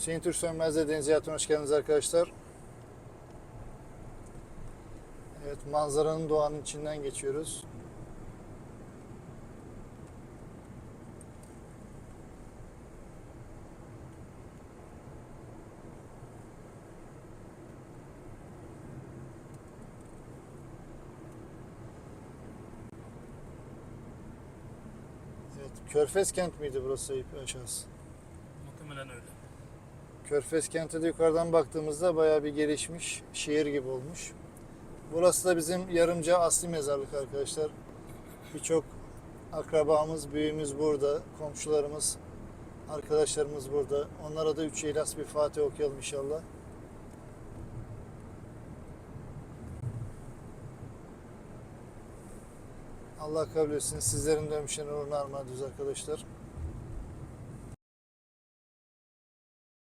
Hüseyin Türk Sönmez'le Deniz Hayatı'na hoş geldiniz arkadaşlar. Evet manzaranın doğanın içinden geçiyoruz. Evet, Körfez kent miydi burası aşağısı? Muhtemelen öyle. Körfez kenti de yukarıdan baktığımızda bayağı bir gelişmiş, şehir gibi olmuş. Burası da bizim Yarımca Asli Mezarlık arkadaşlar. Birçok akrabamız, büyüğümüz burada, komşularımız, arkadaşlarımız burada. Onlara da üç İhlas bir Fatih okuyalım inşallah. Allah kabul etsin. Sizlerin de ömüşlerine uğruna armağan arkadaşlar.